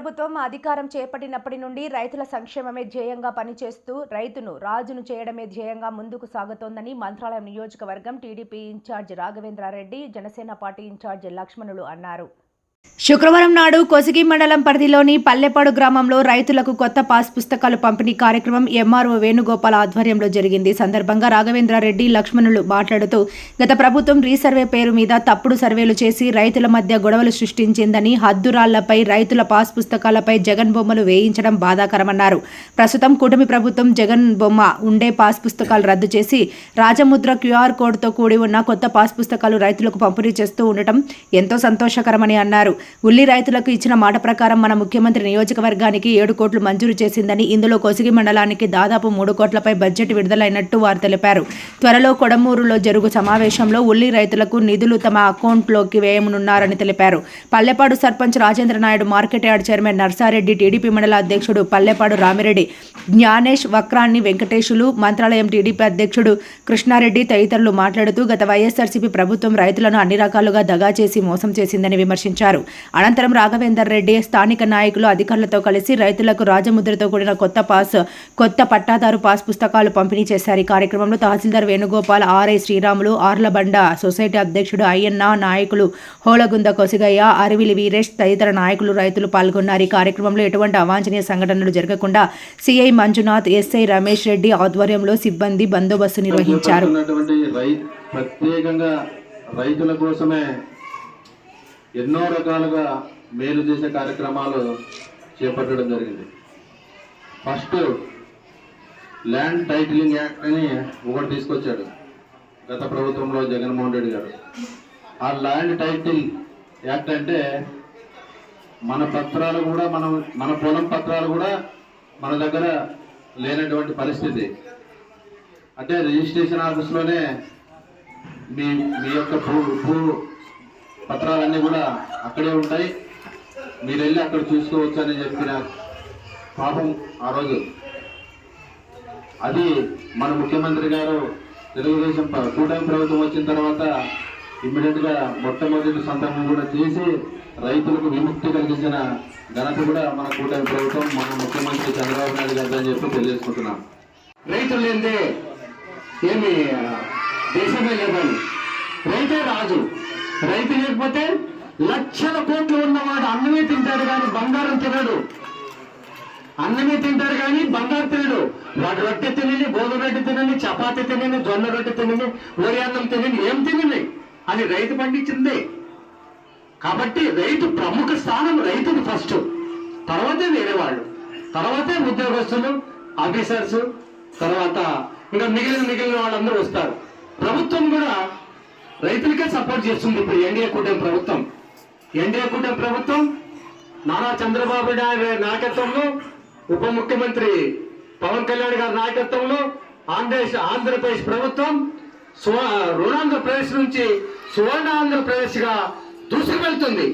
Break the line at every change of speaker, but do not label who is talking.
ప్రభుత్వం అధికారం చేపట్టినప్పటి నుండి రైతుల సంక్షేమమే ధ్యేయంగా పనిచేస్తూ రైతును రాజును చేయడమే ధ్యేయంగా ముందుకు సాగుతోందని మంత్రాలయం నియోజకవర్గం TDP incharge Raghavendra Reddy Janasena party incharge Lakshmanulu అన్నారు. శుక్రవారం నాడు కొసిగి మండలం పరిధిలోని పల్లెపాడు గ్రామంలో రైతులకు కొత్త పాస్ పుస్తకాలు పంపిణీ కార్యక్రమం ఎంఆర్ఓ వేణుగోపాల్ ఆధ్వర్యంలో జరిగింది. సందర్భంగా రాఘవేంద్రారెడ్డి లక్ష్మణులు మాట్లాడుతూ గత ప్రభుత్వం రీసర్వే పేరు మీద తప్పుడు సర్వేలు చేసి రైతుల మధ్య గొడవలు సృష్టించిందని హద్దురాళ్ళపై రైతుల పాస్ పుస్తకాలపై జగన్ బొమ్మలు వేయించడం బాధాకరమన్నారు. ప్రస్తుతం కూటమి ప్రభుత్వం జగన్ బొమ్మ ఉండే పాస్ పుస్తకాలు రద్దు చేసి రాజముద్ర క్యూఆర్ కోడ్తో కూడి ఉన్న కొత్త పాస్ పుస్తకాలు రైతులకు పంపిణీ చేస్తూ ఉండటం ఎంతో సంతోషకరమని అన్నారు. ఉల్లి రైతులకు ఇచ్చిన మాట ప్రకారం మన ముఖ్యమంత్రి నియోజకవర్గానికి ఏడు కోట్లు మంజూరు చేసిందని ఇందులో కొసిగి మండలానికి దాదాపు మూడు కోట్లపై బడ్జెట్ విడుదలైనట్టు వారు తెలిపారు. త్వరలో కొడమూరులో జరుగు సమావేశంలో ఉల్లి రైతులకు నిధులు తమ అకౌంట్లోకి వేయనున్నారని తెలిపారు. Pallepadu sarpanch Rajendra Naidu market yard chairman Narsa Reddy TDP మండల అధ్యక్షుడు పల్లెపాడు రామిరెడ్డి జ్ఞానేష్ వక్రాన్ని వెంకటేశులు మంత్రాలయం టీడీపీ అధ్యక్షుడు కృష్ణారెడ్డి తదితరులు మాట్లాడుతూ గత వైఎస్ఆర్సీపీ ప్రభుత్వం రైతులను అన్ని రకాలుగా దగా చేసి మోసం చేసిందని విమర్శించారు. అనంతరం రాఘవేందర్ రెడ్డి స్థానిక నాయకులు అధికారులతో కలిసి రైతులకు రాజముద్రతో కూడిన కొత్త పాస్ కొత్త పట్టాదారు పాస్ పుస్తకాలు పంపిణీ చేశారు. ఈ కార్యక్రమంలో తహసీల్దార్ వేణుగోపాల్ ఆర్ఐ శ్రీరాములు ఆర్లబండ సొసైటీ అధ్యక్షుడు అయ్యన్న నాయకులు హోళగుంద కొసిగయ్య అరవిలి వీరేష్ తదితర నాయకులు రైతులు పాల్గొన్నారు. ఈ కార్యక్రమంలో ఎటువంటి అవాంఛనీయ సంఘటనలు జరగకుండా C I Manjunath S I Ramesh Reddy ఆధ్వర్యంలో సిబ్బంది బందోబస్తు నిర్వహించారు.
ప్రత్యేకంగా రైతుల కోసమే ఎన్నో రకాలుగా మేలు చేసే కార్యక్రమాలు చేపట్టడం జరిగింది. ఫస్ట్ ల్యాండ్ టైటిలింగ్ యాక్ట్ అని ఒకటి తీసుకొచ్చాడు గత ప్రభుత్వంలో జగన్మోహన్ రెడ్డి గారు. ఆ ల్యాండ్ టైటిల్ యాక్ట్ అంటే మన పత్రాలు కూడా మనం మన పొలం పత్రాలు కూడా మన దగ్గర లేనటువంటి పరిస్థితి. అంటే రిజిస్ట్రేషన్ ఆఫీస్లోనే మీ మీ యొక్క భూ భూ పత్రాలన్నీ కూడా అక్కడే ఉంటాయి. మీరు వెళ్ళి అక్కడ చూసుకోవచ్చు అని చెప్పిన పాపం ఆ రోజు. అది మన ముఖ్యమంత్రి గారు తెలుగుదేశం కూటమి ప్రభుత్వం వచ్చిన తర్వాత ఇమ్మీడియట్గా మొట్టమొదటి సందర్భం కూడా చేసి రైతులకు విముక్తి కలిగించిన ఘనత కూడా మన కూటమి ప్రభుత్వం మన ముఖ్యమంత్రి చంద్రబాబు నాయుడు గారు అని చెప్పి తెలియజేసుకుంటున్నాం.
రైతులు ఏంటంటే ఏమి దేశమే లేదని. రైతే రాజు. రైతు లేకపోతే లక్షల కోట్లు ఉన్నవాడు అన్నమే తింటాడు కానీ బంగారం తినడు. అన్నమే తింటారు కానీ బంగారు తినడు. వాడు రొట్టె తినని గోధుమ రొట్టె తినని చపాతి తినని జొన్న రొట్టె తినని వరి అన్నం తినని ఏం తినని? అని రైతు పండించిందే. కాబట్టి రైతు ప్రముఖ స్థానం రైతుది ఫస్ట్. తర్వాతే వేరే వాళ్ళు. తర్వాతే ఉద్యోగస్తులు ఆఫీసర్స్ తర్వాత ఇంకా మిగిలిన మిగిలిన వాళ్ళందరూ వస్తారు. ప్రభుత్వం కూడా రైతులకే సపోర్ట్ చేస్తుంది ఇప్పుడు ఎన్డీఏ కూటమి ప్రభుత్వం. ఎన్డీఏ కూటమి ప్రభుత్వం నారా చంద్రబాబు నాయుడు గారి నాయకత్వంలో ఉప ముఖ్యమంత్రి పవన్ కళ్యాణ్ గారి నాయకత్వంలో ఆంధ్రప్రదేశ్ ఆంధ్రప్రదేశ్ ప్రభుత్వం స్వ రుణాంధ్రప్రదేశ్ నుంచి సువర్ణ ఆంధ్రప్రదేశ్గా దూసుకు వెళ్తుంది.